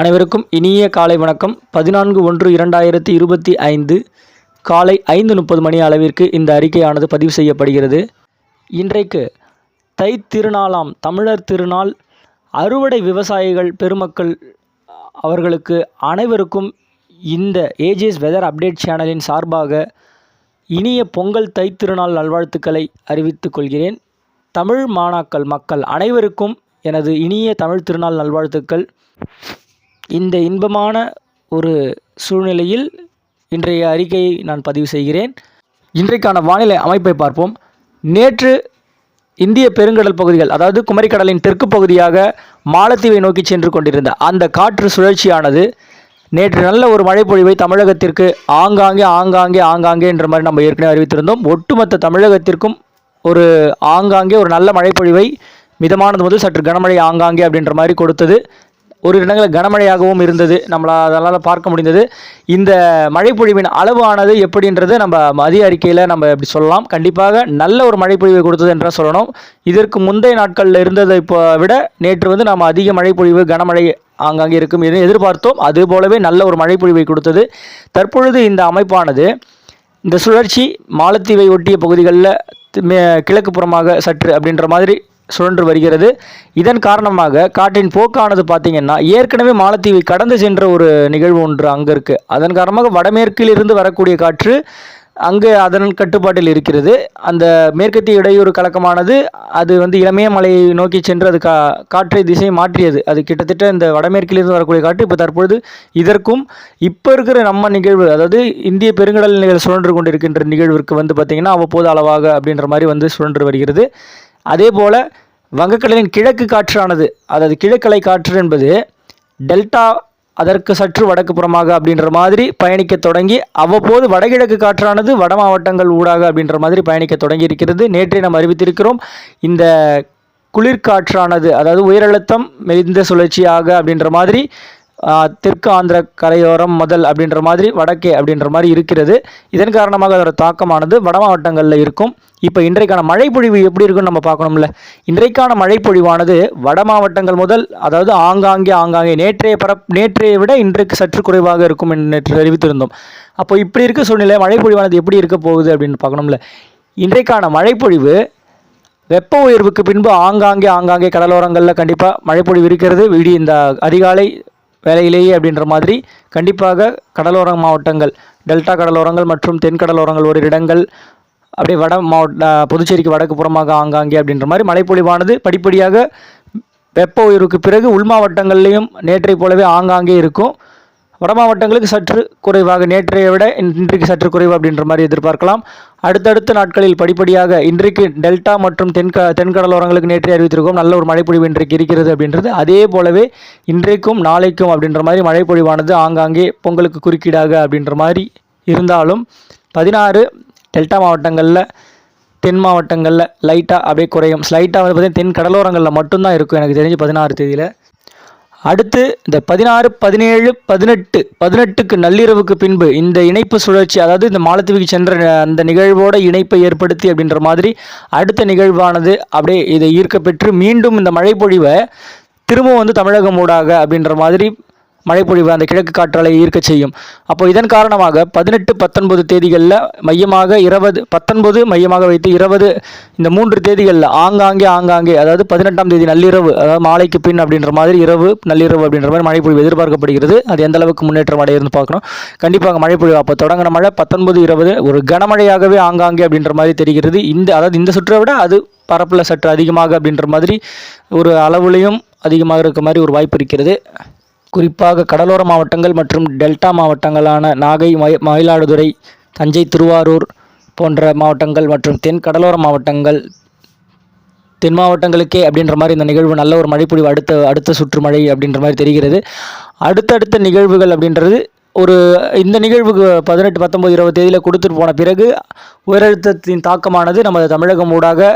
அனைவருக்கும் இனிய காலை வணக்கம். பதினான்கு ஒன்று இரண்டாயிரத்தி இருபத்தி ஐந்து காலை ஐந்து முப்பது மணி அளவிற்கு இந்த அறிக்கையானது பதிவு செய்யப்படுகிறது. இன்றைக்கு தை திருநாளாம் தமிழர் திருநாள். அறுவடை விவசாயிகள் பெருமக்கள் அவர்களுக்கு அனைவருக்கும் இந்த ஏஜிஎஸ் வெதர் அப்டேட் சேனலின் சார்பாக இனிய பொங்கல் தை திருநாள் நல்வாழ்த்துக்களை அறிவித்துக் கொள்கிறேன். தமிழ் மாணாக்கள் மக்கள் அனைவருக்கும் எனது இனிய தமிழ் திருநாள் நல்வாழ்த்துக்கள். இந்த இன்பமான ஒரு சூழ்நிலையில் இன்றைய அறிக்கையை நான் பதிவு செய்கிறேன். இன்றைக்கான வானிலை அமைப்பை பார்ப்போம். நேற்று இந்திய பெருங்கடல் பகுதிகள் அதாவது குமரிக்கடலின் தெற்கு பகுதியாக மாலத்தீவை நோக்கி சென்று கொண்டிருந்த அந்த காற்று சுழற்சியானது நேற்று நல்ல ஒரு மழைப்பொழிவை தமிழகத்திற்கு ஆங்காங்கே ஆங்காங்கே ஆங்காங்கே என்ற மாதிரி நம்ம ஏற்கனவே அறிவித்திருந்தோம். ஒட்டுமொத்த தமிழகத்திற்கும் ஒரு ஆங்காங்கே ஒரு நல்ல மழைப்பொழிவை மிதமானது முதல் சற்று கனமழை ஆங்காங்கே அப்படின்ற மாதிரி கொடுத்தது. ஒரு இடங்களில் கனமழையாகவும் இருந்தது. நம்மளால் அதனால் பார்க்க முடிந்தது. இந்த மழைப்பொழிவின் அளவானது எப்படின்றது நம்ம மதிய அறிக்கையில் நம்ம இப்படி சொல்லலாம். கண்டிப்பாக நல்ல ஒரு மழைப்பொழிவை கொடுத்தது என்று சொல்லணும். இதற்கு முந்தைய நாட்களில் இருந்ததை இப்போ விட நேற்று வந்து நாம் அதிக மழைப்பொழிவு கனமழை ஆங்காங்கே இருக்கும் என எதிர்பார்த்தோம். அது போலவே நல்ல ஒரு மழைப்பொழிவை கொடுத்தது. தற்பொழுது இந்த அமைப்பானது இந்த சுழற்சி மாலத்தீவை ஒட்டிய பகுதிகளில் கிழக்கு புறமாக சற்று அப்படின்ற மாதிரி சுழன்று வருகிறது. இதன் காரணமாக காற்றின் போக்கானது பார்த்திங்கன்னா ஏற்கனவே மாலத்தீவை கடந்து சென்ற ஒரு நிகழ்வு ஒன்று அங்கே இருக்குது அதன் காரணமாக வடமேற்கிலிருந்து வரக்கூடிய காற்று அங்கு அதன் கட்டுப்பாட்டில் இருக்கிறது. அந்த மேற்கத்திய இடையூறு கலக்கமானது அது வந்து இளமையமலையை நோக்கி சென்று அது கா காற்றை திசை மாற்றியது. அது கிட்டத்தட்ட இந்த வடமேற்கிலிருந்து வரக்கூடிய காற்று இப்போ தற்பொழுது இதற்கும் இப்போ இருக்கிற நம்ம நிகழ்வு அதாவது இந்திய பெருங்கடல் நிகழ்வு சுழன்று கொண்டிருக்கின்ற நிகழ்விற்கு வந்து பார்த்திங்கன்னா அவ்வப்போது அளவாக அப்படின்ற மாதிரி வந்து சுழன்று வருகிறது. அதே போல் வங்கக்கடலின் கிழக்கு காற்றானது அதாவது கிழக்கலை காற்று என்பது டெல்டா அதற்கு சற்று வடக்கு புறமாக அப்படின்ற மாதிரி பயணிக்க தொடங்கி அவ்வப்போது வடகிழக்கு காற்றானது வட மாவட்டங்கள் ஊடாக அப்படின்ற மாதிரி பயணிக்க தொடங்கி இருக்கிறது. நேற்றே நாம் அறிவித்திருக்கிறோம் இந்த குளிர்காற்றானது அதாவது உயரழுத்தம் மெலிந்த சுழற்சியாக அப்படின்ற மாதிரி தெற்கு ஆந்திர கரையோரம் முதல் அப்படின்ற மாதிரி வடக்கே அப்படின்ற மாதிரி இருக்கிறது. இதன் காரணமாக அதோட தாக்கமானது வட மாவட்டங்களில் இருக்கும். இப்போ இன்றைக்கான மழைப்பொழிவு எப்படி இருக்குன்னு நம்ம பார்க்கணும்ல. இன்றைக்கான மழைப்பொழிவானது வட மாவட்டங்கள் முதல் அதாவது ஆங்காங்கே ஆங்காங்கே நேற்றைய பரப் நேற்றைய விட இன்றைக்கு சற்று குறைவாக இருக்கும் என்று நேற்று அறிவித்திருந்தோம் அப்போ இப்படி இருக்க சூழ்நிலை மழைப்பொழிவானது எப்படி இருக்க போகுது அப்படின்னு பார்க்கணும்ல. இன்றைக்கான மழைப்பொழிவு வெப்ப உயர்வுக்கு பின்பு ஆங்காங்கே ஆங்காங்கே கடலோரங்களில் கண்டிப்பாக மழைப்பொழிவு இருக்கிறது. விடி இந்த அதிகாலை வேலையிலேயே அப்படின்ற மாதிரி கண்டிப்பாக கடலோர மாவட்டங்கள் டெல்டா கடலோரங்கள் மற்றும் தென் கடலோரங்கள் ஒரு இடங்கள் அப்படியே வட மாவட்ட புதுச்சேரிக்கு வடக்கு புறமாக ஆங்காங்கே அப்படின்ற மாதிரி மழைப்பொழிவானது படிப்படியாக வெப்ப உயர்வுக்கு பிறகு உள் மாவட்டங்கள்லேயும் நேற்றை போலவே ஆங்காங்கே இருக்கும். வட மாவட்டங்களுக்கு சற்று குறைவாக. நேற்றைய விட இன்றைக்கு சற்று குறைவு அப்படின்ற மாதிரி எதிர்பார்க்கலாம். அடுத்தடுத்த நாட்களில் படிப்படியாக இன்றைக்கு டெல்டா மற்றும் தென்க தென்கடலோரங்களுக்கு நேற்றை அறிவித்திருக்கோம். நல்ல ஒரு மழைப்பொழிவு இன்றைக்கு இருக்கிறது அப்படின்றது. அதே போலவே இன்றைக்கும் நாளைக்கும் அப்படின்ற மாதிரி மழைப்பொழிவானது ஆங்காங்கே பொங்கலுக்கு குறுக்கீடாக அப்படின்ற மாதிரி இருந்தாலும் பதினாறு டெல்டா மாவட்டங்களில் தென் மாவட்டங்களில் லைட்டாக அப்படியே குறையும். ஸ்லைட்டாக வந்து பார்த்திங்கன்னா தென் கடலோரங்களில் மட்டும்தான் இருக்கும். எனக்கு தெரிஞ்சு பதினாறு தேதியில். அடுத்து இந்த பதினாறு பதினேழு பதினெட்டு பதினெட்டுக்கு நள்ளிரவுக்கு பின்பு இந்த இணைப்பு சுழற்சி அதாவது இந்த மாலத்தீவுக்கு சென்ற அந்த நிகழ்வோட இணைப்பை ஏற்படுத்தி அப்படின்ற மாதிரி அடுத்த நிகழ்வானது அப்படியே இதை ஈர்க்கப்பெற்று மீண்டும் இந்த மழைப்பொழிவை திரும்பவும் வந்து தமிழகம் ஊடாக அப்படின்ற மாதிரி மழைப்பொழிவு அந்த கிழக்கு காற்றாலை ஈர்க்க செய்யும். அப்போ இதன் காரணமாக பதினெட்டு பத்தொன்பது தேதிகளில் மையமாக இருபது பத்தொன்பது மையமாக வைத்து இருபது இந்த மூன்று தேதிகளில் ஆங்காங்கே ஆங்காங்கே அதாவது பதினெட்டாம் தேதி நள்ளிரவு அதாவது மாலைக்கு பின் அப்படின்ற மாதிரி இரவு நள்ளிரவு அப்படின்ற மாதிரி மழைப்பொழிவு எதிர்பார்க்கப்படுகிறது. அது எந்த அளவுக்கு முன்னேற்றம் அடையிருந்து பார்க்கணும். கண்டிப்பாக மழைப்பொழிவு அப்போ தொடங்கின மழை பத்தொன்பது இருபது ஒரு கனமழையாகவே ஆங்காங்கே அப்படின்ற மாதிரி தெரிகிறது. இந்த அதாவது இந்த சுற்றை விட அது பரப்பில் சற்று அதிகமாக அப்படின்ற மாதிரி ஒரு அளவுலையும் அதிகமாக இருக்க மாதிரி ஒரு வாய்ப்பு இருக்கிறது. குறிப்பாக கடலோர மாவட்டங்கள் மற்றும் டெல்டா மாவட்டங்களான நாகை மயிலாடுதுறை தஞ்சை திருவாரூர் போன்ற மாவட்டங்கள் மற்றும் தென் கடலோர மாவட்டங்கள் தென் மாவட்டங்களுக்கே அப்படின்ற மாதிரி இந்த நிகழ்வு நல்ல ஒரு மழைப்பொழிவு அடுத்த அடுத்த சுற்று மழை அப்படின்ற மாதிரி தெரிகிறது. அடுத்தடுத்த நிகழ்வுகள் அப்படின்றது ஒரு இந்த நிகழ்வுக்கு பதினெட்டு பத்தொம்பது இருபது தேதியில் கொடுத்துட்டு போன பிறகு உயரழுத்தத்தின் தாக்கமானது நமது தமிழகம் ஊடாக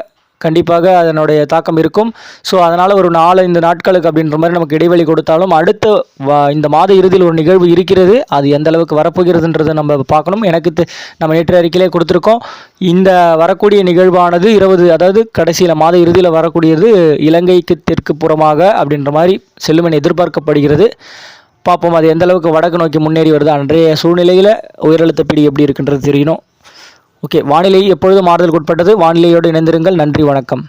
கண்டிப்பாக அதனுடைய தாக்கம் இருக்கும். ஸோ அதனால் ஒரு நாலு இந்த நாட்களுக்கு அப்படின்ற மாதிரி நமக்கு இடைவெளி கொடுத்தாலும் அடுத்த இந்த மாத இறுதியில் ஒரு நிகழ்வு இருக்கிறது. அது எந்த அளவுக்கு வரப்போகிறதுன்றதை நம்ம பார்க்கணும். எனக்கு நம்ம நேற்று அறிக்கையிலே கொடுத்துருக்கோம். இந்த வரக்கூடிய நிகழ்வானது இருபது அதாவது கடைசியில் மாத இறுதியில் வரக்கூடியது இலங்கைக்கு தெற்கு புறமாக அப்படின்ற மாதிரி செல்லும் என எதிர்பார்க்கப்படுகிறது. பார்ப்போம் அது எந்த அளவுக்கு வடக்கு நோக்கி முன்னேறி வருது. அன்றைய சூழ்நிலையில் உயரழுத்த பிடி எப்படி இருக்குன்றது தெரியணும் ஓகே வானிலை எப்பொழுதும் மாறுதலுக்கு உட்பட்டது வானிலையோடு இணைந்திருங்கள். நன்றி வணக்கம்.